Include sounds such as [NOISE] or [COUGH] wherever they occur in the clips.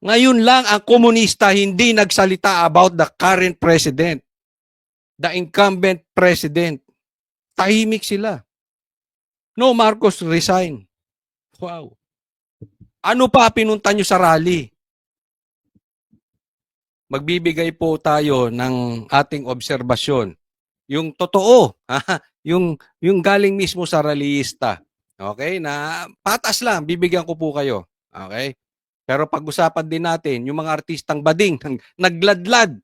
Ngayon lang ang komunista hindi nagsalita about the current president, the incumbent president. Tahimik sila. No, Marcos resign. Wow. Ano pa pinunta nyo sa rally? Magbibigay po tayo ng ating obserbasyon. Yung totoo, ha? [LAUGHS] yung yung galing mismo sa rallyista. Okay? Na patas lang, bibigyan ko po kayo. Okay? Pero pag-usapan din natin yung mga artistang bading, [LAUGHS] nagladlad.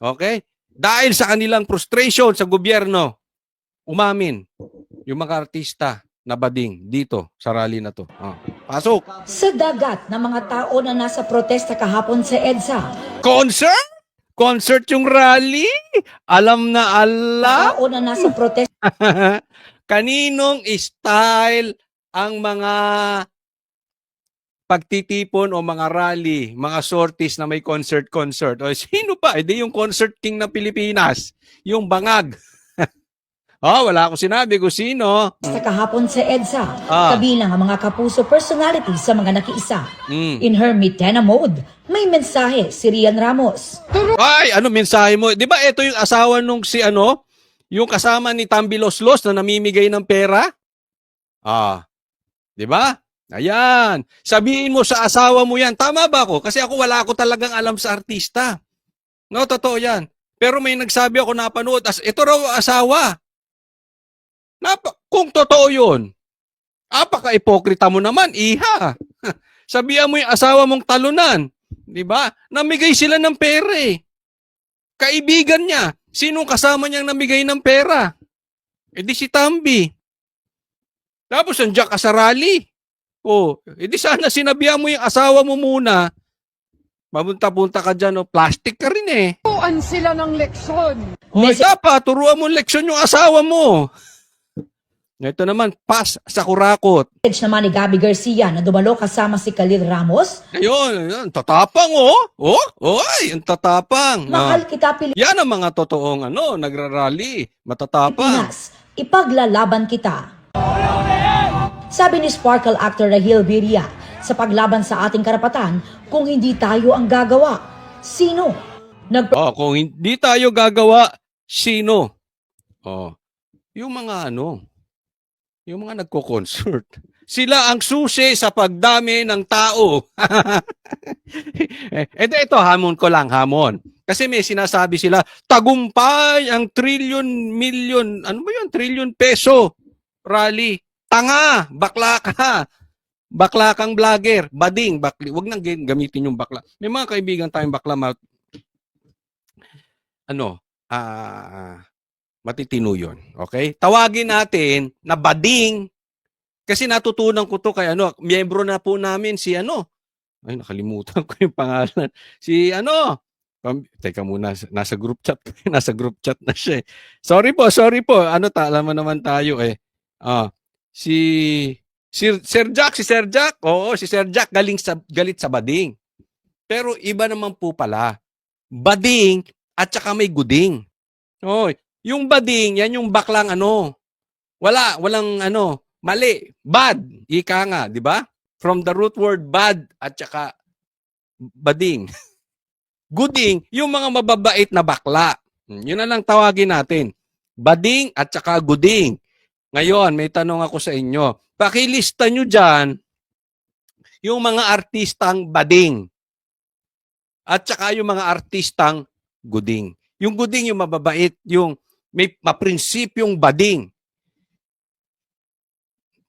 Okay? Dahil sa kanilang frustration sa gobyerno, umamin yung mga artista na bading dito sa rally na to. Oh. Pasok! Sa dagat ng mga tao na nasa protesta kahapon sa EDSA, Concert? Concert yung rally? Alam na ala? tao na nasa [LAUGHS] protesta Kaninong style ang mga pagtitipon o mga rally, mga sorties na may concert-concert? O sino pa? Hindi yung concert king ng Pilipinas. Yung bangag. [LAUGHS] oh, wala akong sinabi kung sino. kahapon sa EDSA, Ah. kabilang ang mga kapuso personalities sa mga nakiisa. Mm. In her Mitena mode, may mensahe si Rian Ramos. Ay, ano mensahe mo? 'Di ba ito yung asawa nung si ano, yung kasama ni Tambi Loslos na namimigay ng pera? Ah. 'Di ba? Ayan. Sabihin mo sa asawa mo 'yan. Tama ba ako? Kasi ako wala ako talagang alam sa artista. No, totoo 'yan. Pero may nagsabi ako napanood as ito raw asawa. Napa, kung totoo 'yun. Apaka-ipokrita mo naman, iha. [LAUGHS] Sabihan mo yung asawa mong talunan. 'Di ba? Namigay sila ng pera eh. Kaibigan niya. Sinong kasama niyang namigay ng pera? Eh di si Tambi. Tapos nandiyan ka sa rally. Oh, eh di sana sinabihan mo yung asawa mo muna. Mapunta-punta ka dyan, oh, plastic ka rin eh. Turuan sila ng leksyon. Hoy, Message- dapat, turuan mo leksyon yung asawa mo. Ito naman, pas sa kurakot. naman ni Gabby Garcia na dumalo kasama si Khalil Ramos, Ayun, ayun, tatapang oh. Oh, oy, ang tatapang. Ah. Mahal kita Yan ang mga totoong ano, nagrarally, matatapang. Pilipinas, ipaglalaban kita. Sabi ni Sparkle actor Rahil Biria, sa paglaban sa ating karapatan, kung hindi tayo ang gagawa, sino? Nag Oh, kung hindi tayo gagawa, sino? Oh, yung mga ano, yung mga nagko-concert. [LAUGHS] Sila ang susi sa pagdami ng tao. [LAUGHS] eh, ito, ito, hamon ko lang, hamon. Kasi may sinasabi sila, tagumpay ang trillion, million, ano ba yun, trillion peso rally. Tanga, bakla ka. Bakla kang vlogger, bading, bakli. Huwag nang gamitin yung bakla. May mga kaibigan tayong bakla, ma- ano, ah, matitino yun. Okay? Tawagin natin na bading kasi natutunan ko to kay ano, miyembro na po namin si ano. Ay, nakalimutan ko yung pangalan. Si ano, teka muna, nasa group chat, [LAUGHS] nasa group chat na siya. eh. Sorry po, sorry po. Ano, ta, alam mo naman tayo eh. Ah, si si Sir Jack, si Sir Jack. Oo, si Sir Jack galing sa galit sa bading. Pero iba naman po pala. Bading at saka may guding. Oy, yung bading, yan yung baklang ano. Wala, walang ano, mali, bad, ika nga, di ba? From the root word bad at saka bading. [LAUGHS] Guding, yung mga mababait na bakla. Hmm, Yun na lang tawagin natin. Bading at saka guding. Ngayon, may tanong ako sa inyo. Pakilista nyo dyan yung mga artistang bading at saka yung mga artistang guding. Yung guding yung mababait, yung may maprinsipyong bading.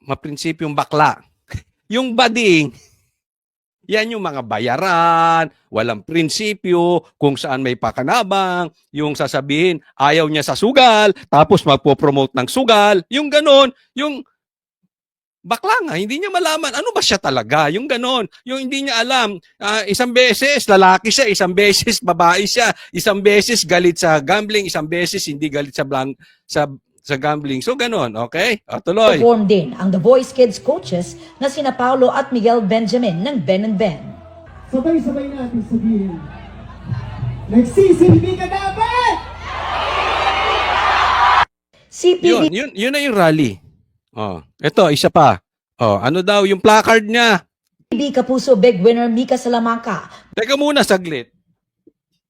Maprinsipyong bakla. [LAUGHS] Yung bading, yan yung mga bayaran, walang prinsipyo, kung saan may pakanabang, yung sasabihin, ayaw niya sa sugal, tapos magpo-promote ng sugal, yung ganon, yung bakla nga, hindi niya malaman, ano ba siya talaga, yung ganon, yung hindi niya alam, Ah, isang beses lalaki siya, isang beses babae siya, isang beses galit sa gambling, isang beses hindi galit sa blank, sa sa gambling. So ganon, okay? O, tuloy. Perform din ang The Voice Kids coaches na sina Paulo at Miguel Benjamin ng Ben and Ben. Sabay-sabay natin sabihin. Nagsisilbi ka dapat! CPD Yun, yun, yun na yung rally. Oh, ito isa pa. Oh, ano daw yung placard niya? Hindi Kapuso big winner Mika Salamanca. Teka muna saglit.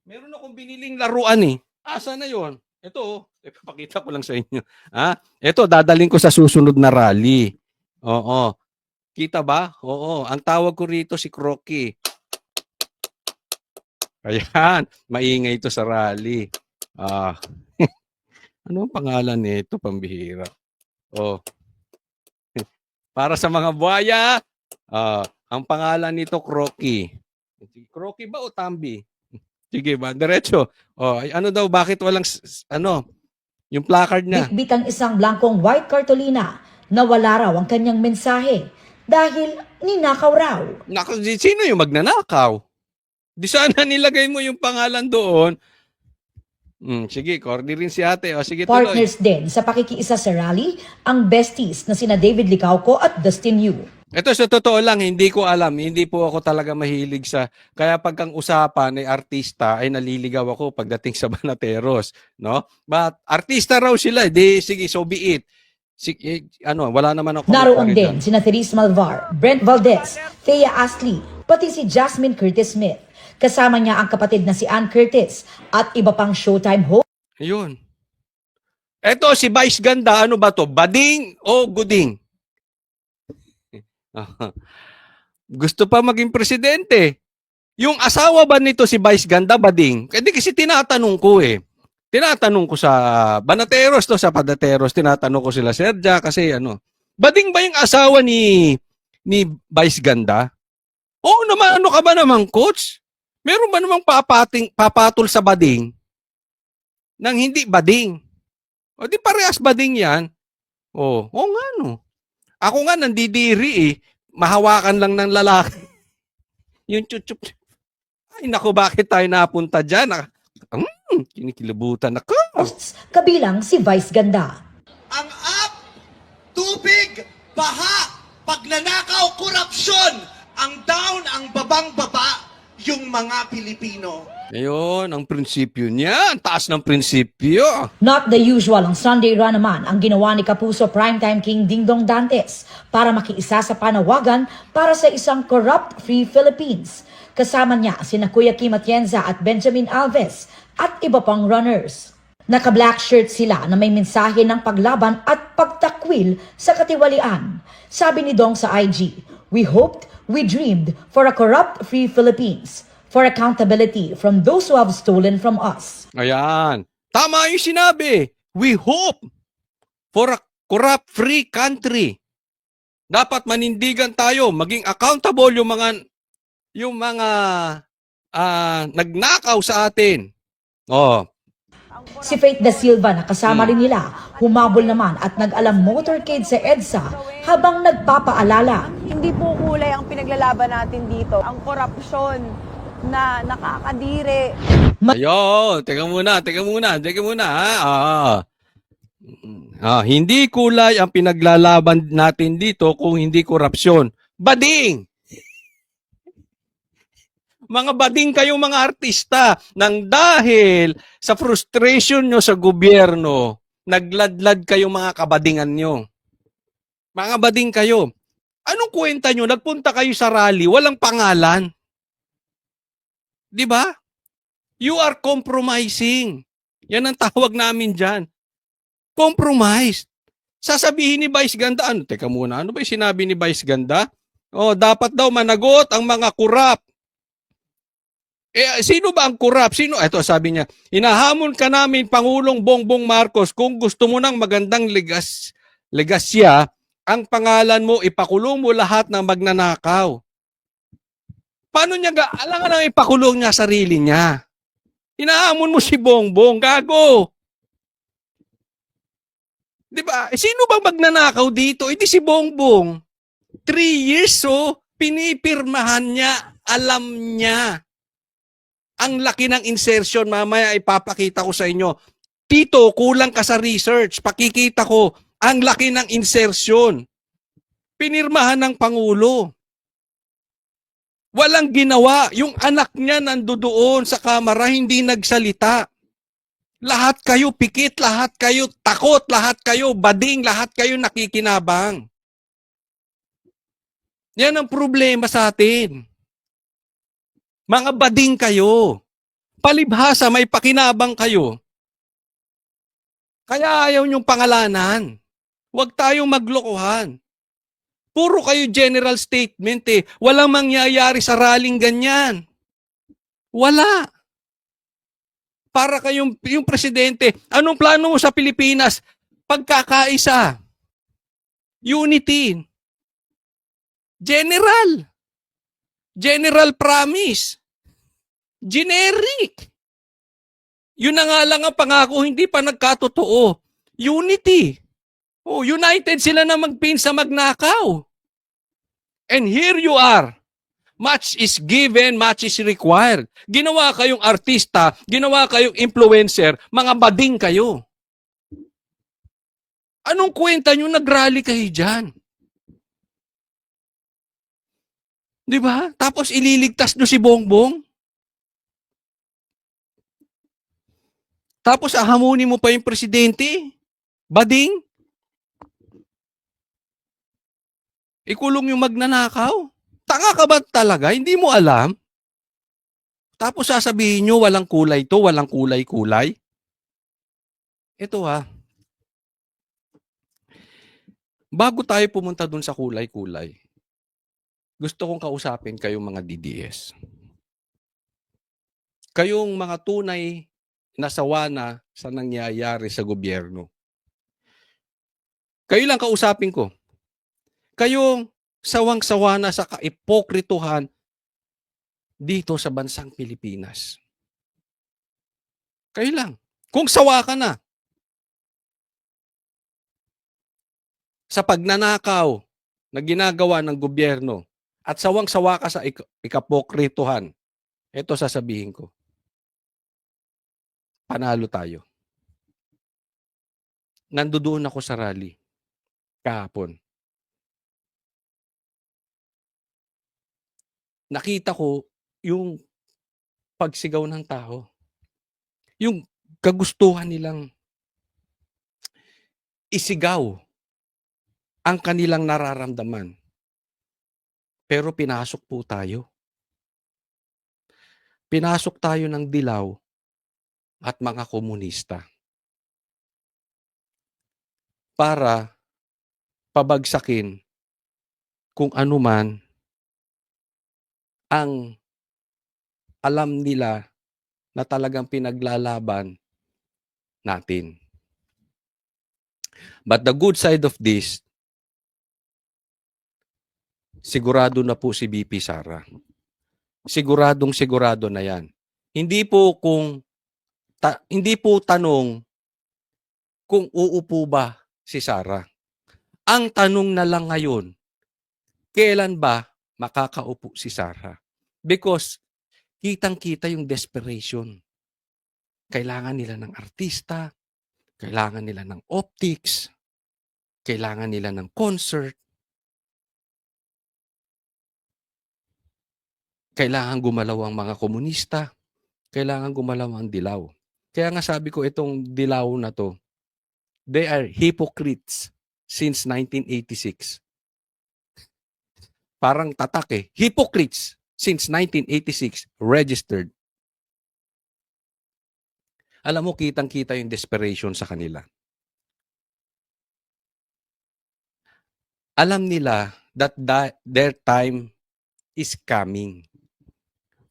Meron akong biniling laruan eh. Asa na yon? Ito, oh. Ipapakita ko lang sa inyo. Ha? Ito, dadaling ko sa susunod na rally. Oo. Kita ba? Oo. Ang tawag ko rito si Crocky. Ayan. Maingay ito sa rally. Ah. [LAUGHS] ano ang pangalan nito, pambihira? Oh. [LAUGHS] Para sa mga buhaya, ah, ang pangalan nito Crocky. Crocky ba o Tambi? [LAUGHS] Sige ba? Diretso. Oh, ano daw bakit walang ano yung placard niya? Bitbit ang isang blankong white cartolina na wala raw ang kanyang mensahe dahil ninakaw raw. Nako, sino yung magnanakaw? Di sana [LAUGHS] nilagay mo yung pangalan doon. Hmm, sige, corny rin si ate. O, sige, tuloy. Partners din sa pakikiisa sa rally ang besties na sina David Licauco at Dustin Yu. Ito sa totoo lang, hindi ko alam. Hindi po ako talaga mahilig sa... Kaya pagkang usapan ay artista, ay naliligaw ako pagdating sa [LAUGHS] Banateros. No? But artista raw sila. eh. Di, sige, so be it. Sige, eh, ano, wala naman ako. Naroon din sina Therese Malvar, Brent Valdez, Thea Astley, pati si Jasmine Curtis Smith. Kasama niya ang kapatid na si Ann Curtis at iba pang Showtime host Ayun. Eto, si Vice Ganda, ano ba to? Bading o guding? [LAUGHS] Gusto pa maging presidente. Yung asawa ba nito si Vice Ganda, bading? Hindi kasi tinatanong ko eh. Tinatanong ko sa Banateros to, sa Padateros, tinatanong ko sila, Serja, kasi ano, bading ba yung asawa ni ni Vice Ganda? Oo naman, ano ka ba naman, coach? Meron ba namang papating, papatol sa bading? nang hindi bading. O di parehas bading yan. O, o nga no. Ako nga nandidiri eh. Mahawakan lang ng lalaki. [LAUGHS] yung chuchup. Ay naku, bakit tayo napunta dyan? Ah, Hmm, kinikilabutan ako. kabilang si Vice Ganda. ang up, tubig, baha, pagnanakaw, korupsyon, ang down, ang babang-baba, yung mga Pilipino. Ayun, ang prinsipyo niya. Ang taas ng prinsipyo. Not the usual ang Sunday run naman ang ginawa ni Kapuso Primetime King Dingdong Dantes para makiisa sa panawagan para sa isang corrupt-free Philippines. Kasama niya sina Kuya Kim Atienza at Benjamin Alves at iba pang runners. Naka-black shirt sila na may mensahe ng paglaban at pagtakwil sa katiwalian. Sabi ni Dong sa IG, We hoped, we dreamed for a corrupt-free Philippines, for accountability from those who have stolen from us. Ayan. Tama yung sinabi. We hope for a corrupt-free country. Dapat manindigan tayo, maging accountable yung mga yung mga ah, nagnakaw sa atin. Oh, Si Faith Da Silva na kasama rin nila, humabol naman at nag-alam motorcade sa EDSA habang nagpapaalala. Hindi po kulay ang pinaglalaban natin dito. Ang korupsyon na nakakadiri. Ayo, teka muna, teka muna, teka muna. Ha? Ah. Ah, hindi kulay ang pinaglalaban natin dito kung hindi korupsyon. Bading! Mga bading kayong mga artista nang dahil sa frustration nyo sa gobyerno, nagladlad kayong mga kabadingan nyo. Mga bading kayo. Anong kwenta nyo? Nagpunta kayo sa rally, walang pangalan. Di ba? You are compromising. Yan ang tawag namin dyan. Compromise. Sasabihin ni Vice Ganda, ano, teka muna, ano ba yung sinabi ni Vice Ganda? Oh, dapat daw managot ang mga kurap. Eh, sino ba ang kurap? Sino? Ito, sabi niya, inahamon ka namin, Pangulong Bongbong Marcos, kung gusto mo ng magandang legas, legasya, ang pangalan mo, ipakulong mo lahat ng magnanakaw. Paano niya, ga, alam nga nang ipakulong niya sarili niya. Inahamon mo si Bongbong, gago. 'Di ba? Eh, sino bang magnanakaw dito? Hindi si Bongbong. Three years, so, pinipirmahan niya, alam niya. Ang laki ng insertion, mamaya ipapakita ko sa inyo. Tito, kulang ka sa research. Pakikita ko, ang laki ng insertion. Pinirmahan ng Pangulo. Walang ginawa. Yung anak niya nandoon sa kamera, hindi nagsalita. Lahat kayo pikit, lahat kayo takot, lahat kayo bading, lahat kayo nakikinabang. Yan ang problema sa atin. Mga bading kayo. Palibhasa, may pakinabang kayo. Kaya ayaw niyong pangalanan. Huwag tayong maglokohan. Puro kayo general statement eh. Walang mangyayari sa rallying ganyan. Wala. Para kayong yung presidente, anong plano mo sa Pilipinas? Pagkakaisa. Unity. General. General promise. Generic. Yun na nga lang ang pangako, hindi pa nagkatotoo. Unity. Oh, united sila na magpinsa magnakaw. And here you are. Much is given, much is required. Ginawa kayong artista, ginawa kayong influencer, mga bading kayo. Anong kwenta nyo nagrally kayo dyan? Di ba? Tapos ililigtas nyo si Bongbong? Tapos ahamunin mo pa yung presidente? Bading? Ikulong yung magnanakaw? Tanga ka ba talaga? Hindi mo alam? Tapos sasabihin nyo, walang kulay to, walang kulay-kulay? Ito ha. Bago tayo pumunta dun sa kulay-kulay, gusto kong kausapin kayong mga DDS. Kayong mga tunay na sawa na sa nangyayari sa gobyerno. Kayo lang kausapin ko. Kayong sawang-sawa na sa kaipokrituhan dito sa bansang Pilipinas. Kayo lang. Kung sawa ka na sa pagnanakaw na ginagawa ng gobyerno at sawang-sawa ka sa ik- ikapokrituhan, ito sasabihin ko. Panalo tayo. Nandoon ako sa rally kahapon. nakita ko yung pagsigaw ng tao. Yung kagustuhan nilang isigaw ang kanilang nararamdaman. Pero pinasok po tayo. Pinasok tayo ng dilaw at mga komunista para pabagsakin kung ano man ang alam nila na talagang pinaglalaban natin. But the good side of this, sigurado na po si BP Sara. Siguradong sigurado na yan. Hindi po kung ta- hindi po tanong kung uupo ba si Sara. Ang tanong na lang ngayon, kailan ba makakaupo si Sarah. Because kitang-kita yung desperation. Kailangan nila ng artista, kailangan nila ng optics, kailangan nila ng concert, kailangan gumalaw ang mga komunista, kailangan gumalaw ang dilaw. Kaya nga sabi ko itong dilaw na to, they are hypocrites since 1986 parang tatak eh. Hypocrites since 1986 registered. Alam mo, kitang-kita yung desperation sa kanila. Alam nila that their time is coming.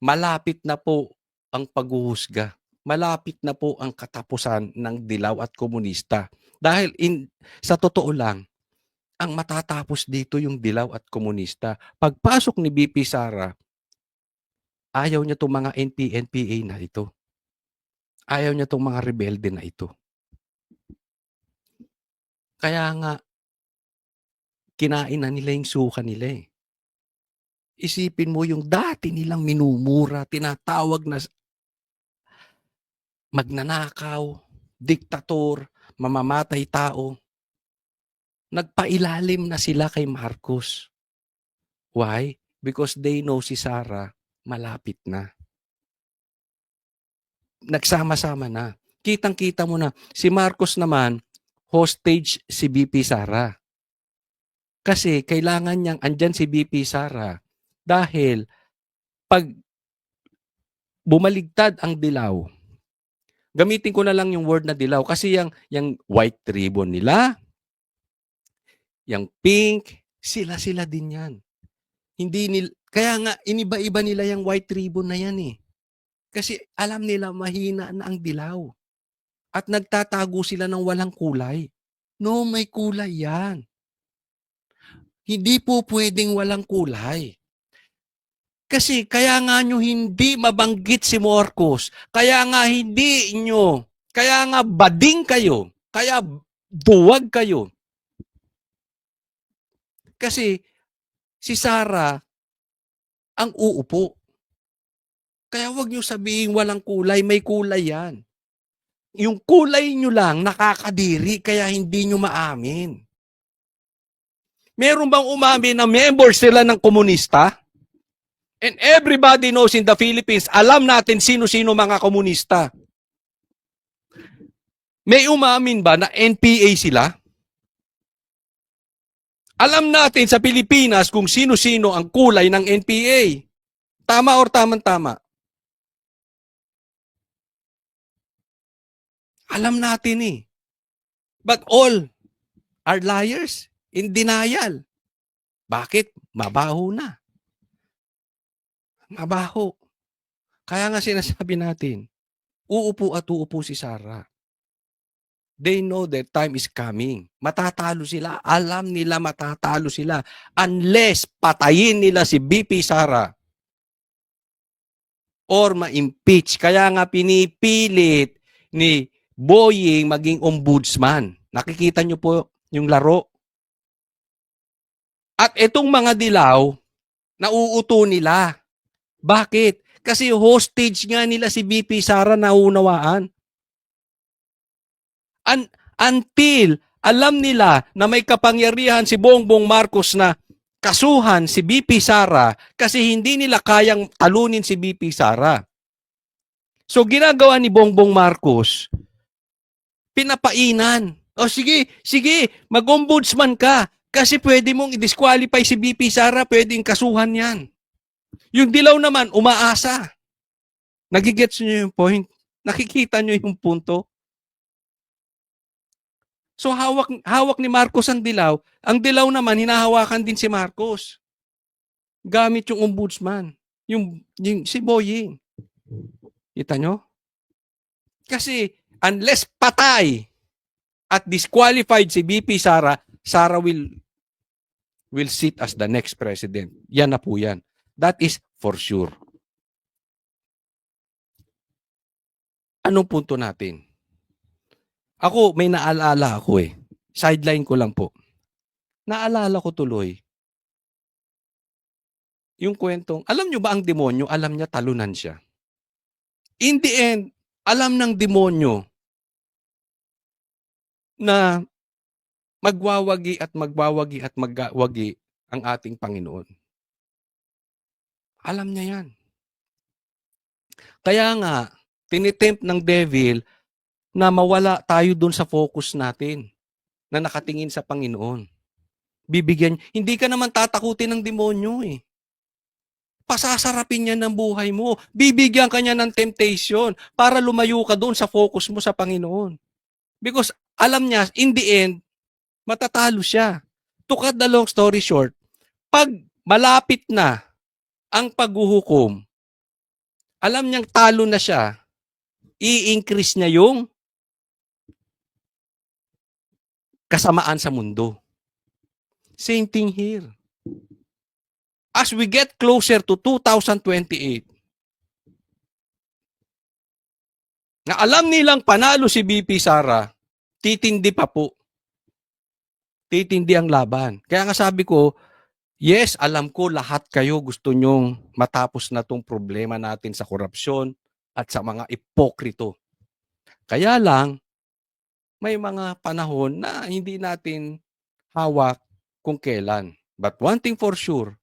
Malapit na po ang paghuhusga. Malapit na po ang katapusan ng dilaw at komunista. Dahil in, sa totoo lang, ang matatapos dito yung dilaw at komunista. Pagpasok ni BP Sara, ayaw niya itong mga NP-NPA na ito. Ayaw niya itong mga rebelde na ito. Kaya nga, kinain na nila yung suka nila eh. Isipin mo yung dati nilang minumura, tinatawag na magnanakaw, diktator, mamamatay tao nagpailalim na sila kay Marcos. Why? Because they know si Sarah malapit na. Nagsama-sama na. Kitang-kita mo na. Si Marcos naman, hostage si BP Sara. Kasi kailangan niyang andyan si BP Sara. Dahil pag bumaligtad ang dilaw, gamitin ko na lang yung word na dilaw kasi yung, yung white ribbon nila, yung pink, sila-sila din yan. Hindi nil, kaya nga iniba-iba nila yung white ribbon na yan eh. Kasi alam nila mahina na ang dilaw. At nagtatago sila ng walang kulay. No, may kulay yan. Hindi po pwedeng walang kulay. Kasi kaya nga nyo hindi mabanggit si Marcos. Kaya nga hindi nyo. Kaya nga bading kayo. Kaya buwag kayo. Kasi si Sara ang uupo. Kaya wag nyo sabihin walang kulay, may kulay yan. Yung kulay nyo lang nakakadiri kaya hindi nyo maamin. Meron bang umamin na member sila ng komunista? And everybody knows in the Philippines, alam natin sino-sino mga komunista. May umamin ba na NPA sila? Alam natin sa Pilipinas kung sino-sino ang kulay ng NPA. Tama or tamang-tama? Alam natin eh. But all are liars in denial. Bakit? Mabaho na. Mabaho. Kaya nga sinasabi natin, uupo at uupo si Sarah. They know that time is coming. Matatalo sila. Alam nila matatalo sila. Unless patayin nila si BP Sara. Or ma-impeach. Kaya nga pinipilit ni Boying maging ombudsman. Nakikita nyo po yung laro. At itong mga dilaw, nauuto nila. Bakit? Kasi hostage nga nila si BP Sara naunawaan. Un- until alam nila na may kapangyarihan si Bongbong Marcos na kasuhan si BP Sara kasi hindi nila kayang talunin si BP Sara. So ginagawa ni Bongbong Marcos, pinapainan. O sige, sige, mag-ombudsman ka kasi pwede mong i-disqualify si BP Sara, pwedeng kasuhan yan. Yung dilaw naman, umaasa. Nagigets nyo yung point? Nakikita nyo yung punto? So hawak hawak ni Marcos ang dilaw, ang dilaw naman hinahawakan din si Marcos. Gamit yung ombudsman, yung, yung si Boying. Kita nyo? Kasi unless patay at disqualified si BP Sara, Sara will will sit as the next president. Yan na po yan. That is for sure. Anong punto natin? Ako, may naalala ako eh. Sideline ko lang po. Naalala ko tuloy. Yung kwentong, alam nyo ba ang demonyo, alam niya talunan siya. In the end, alam ng demonyo na magwawagi at magwawagi at magwagi ang ating Panginoon. Alam niya yan. Kaya nga, tinitempt ng devil na mawala tayo doon sa focus natin na nakatingin sa Panginoon. Bibigyan, hindi ka naman tatakutin ng demonyo eh. Pasasarapin niya ng buhay mo. Bibigyan ka niya ng temptation para lumayo ka doon sa focus mo sa Panginoon. Because alam niya, in the end, matatalo siya. To cut the long story short, pag malapit na ang paghuhukom, alam niyang talo na siya, i-increase niya yung kasamaan sa mundo. Same thing here. As we get closer to 2028, na alam nilang panalo si BP Sara, titindi pa po. Titindi ang laban. Kaya nga sabi ko, yes, alam ko lahat kayo gusto nyong matapos na tong problema natin sa korupsyon at sa mga ipokrito. Kaya lang, may mga panahon na hindi natin hawak kung kailan. But one thing for sure,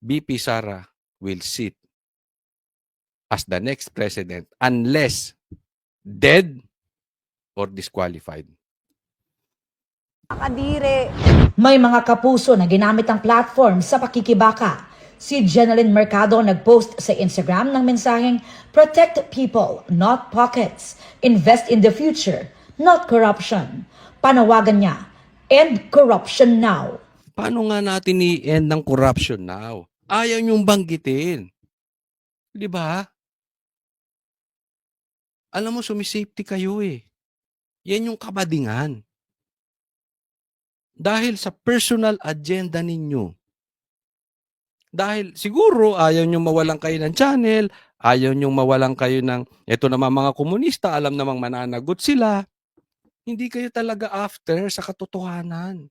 BP Sara will sit as the next president unless dead or disqualified. Kadire. May mga kapuso na ginamit ang platform sa pakikibaka. Si Jeneline Mercado nagpost sa Instagram ng mensaheng Protect people, not pockets. Invest in the future, not corruption. Panawagan niya, End corruption now. Paano nga natin i-end ng corruption now? Ayaw niyong banggitin. Di ba? Alam mo, sumisafety kayo eh. Yan yung kabadingan. Dahil sa personal agenda ninyo. Dahil siguro ayaw nyo mawalan kayo ng channel, ayaw nyo mawalan kayo ng, eto naman mga komunista, alam namang mananagot sila. Hindi kayo talaga after sa katotohanan.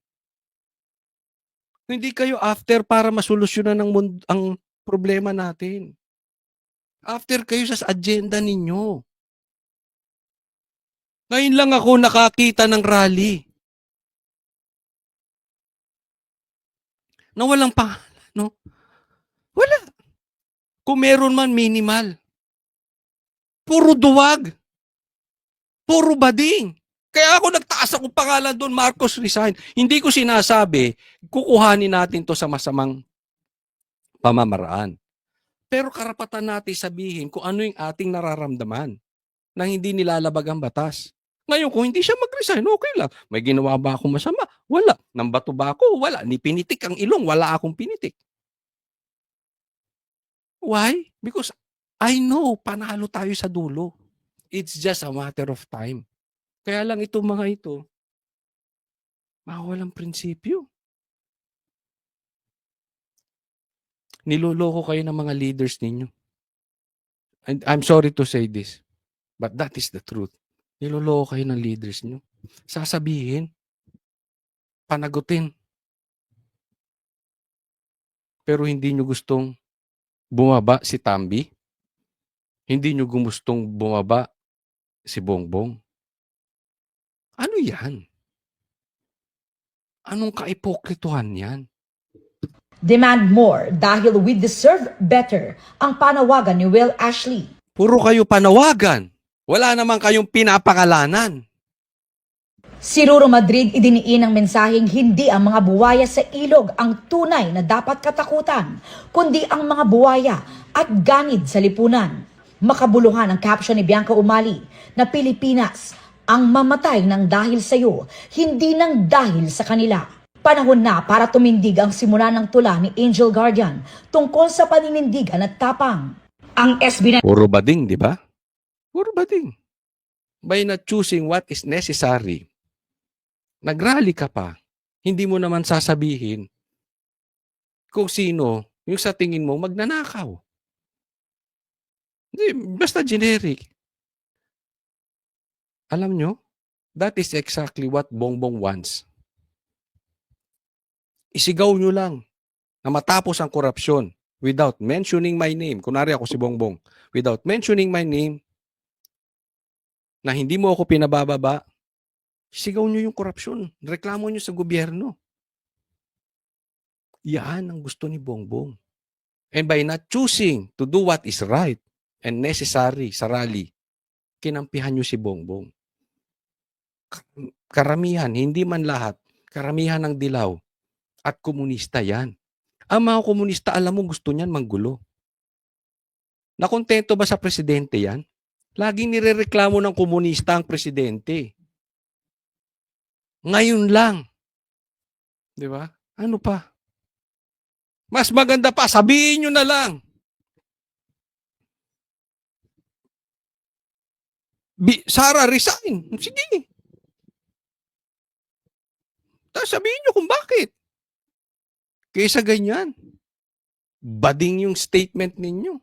Hindi kayo after para masolusyonan ng mund- ang problema natin. After kayo sa agenda ninyo. Ngayon lang ako nakakita ng rally. Na walang pangalan, no? Wala. Kung meron man minimal. Puro duwag. Puro bading. Kaya ako nagtaas akong pangalan doon, Marcos resign. Hindi ko sinasabi, kukuhanin natin to sa masamang pamamaraan. Pero karapatan natin sabihin kung ano yung ating nararamdaman nang hindi nilalabag ang batas. Ngayon, kung hindi siya mag-resign, okay lang. May ginawa ba akong masama? Wala. Nang bato ba ako? Wala. Ni pinitik ang ilong, wala akong pinitik. Why? Because I know, panalo tayo sa dulo. It's just a matter of time. Kaya lang itong mga ito, mawawalang prinsipyo. Niloloko kayo ng mga leaders ninyo. And I'm sorry to say this, but that is the truth. Niloloko kayo ng leaders nyo. Sasabihin, panagutin. Pero hindi nyo gustong bumaba si Tambi. Hindi nyo gustong bumaba si Bongbong. Ano yan? Anong kaipokrituhan yan? Demand more dahil we deserve better ang panawagan ni Will Ashley. Puro kayo panawagan. Wala naman kayong pinapakalanan. Si Ruro Madrid idiniin ang mensaheng hindi ang mga buwaya sa ilog ang tunay na dapat katakutan, kundi ang mga buwaya at ganid sa lipunan. Makabuluhan ang caption ni Bianca Umali na Pilipinas ang mamatay ng dahil sa iyo, hindi ng dahil sa kanila. Panahon na para tumindig ang simula ng tula ni Angel Guardian tungkol sa paninindigan at tapang. Ang SB na Puro bading, di ba? Puro bading. By not choosing what is necessary, nagrally ka pa, hindi mo naman sasabihin kung sino yung sa tingin mo magnanakaw. Hindi, basta generic. Alam nyo, that is exactly what Bongbong wants. Isigaw nyo lang na matapos ang korupsyon without mentioning my name. Kunwari ako si Bongbong. Without mentioning my name, na hindi mo ako pinabababa, sigaw nyo yung korupsyon. Reklamo nyo sa gobyerno. Yan ang gusto ni Bongbong. And by not choosing to do what is right and necessary sa rally, kinampihan nyo si Bongbong. Kar- Karamihan, hindi man lahat, karamihan ng dilaw at komunista yan. Ang mga komunista, alam mo, gusto niyan manggulo. Nakontento ba sa presidente yan? Laging nirereklamo ng komunista ang presidente. Ngayon lang. Di ba? Ano pa? Mas maganda pa, sabihin nyo na lang. Bi- Sara, resign. Sige. Tapos sabihin nyo kung bakit. Kaysa ganyan. Bading yung statement ninyo.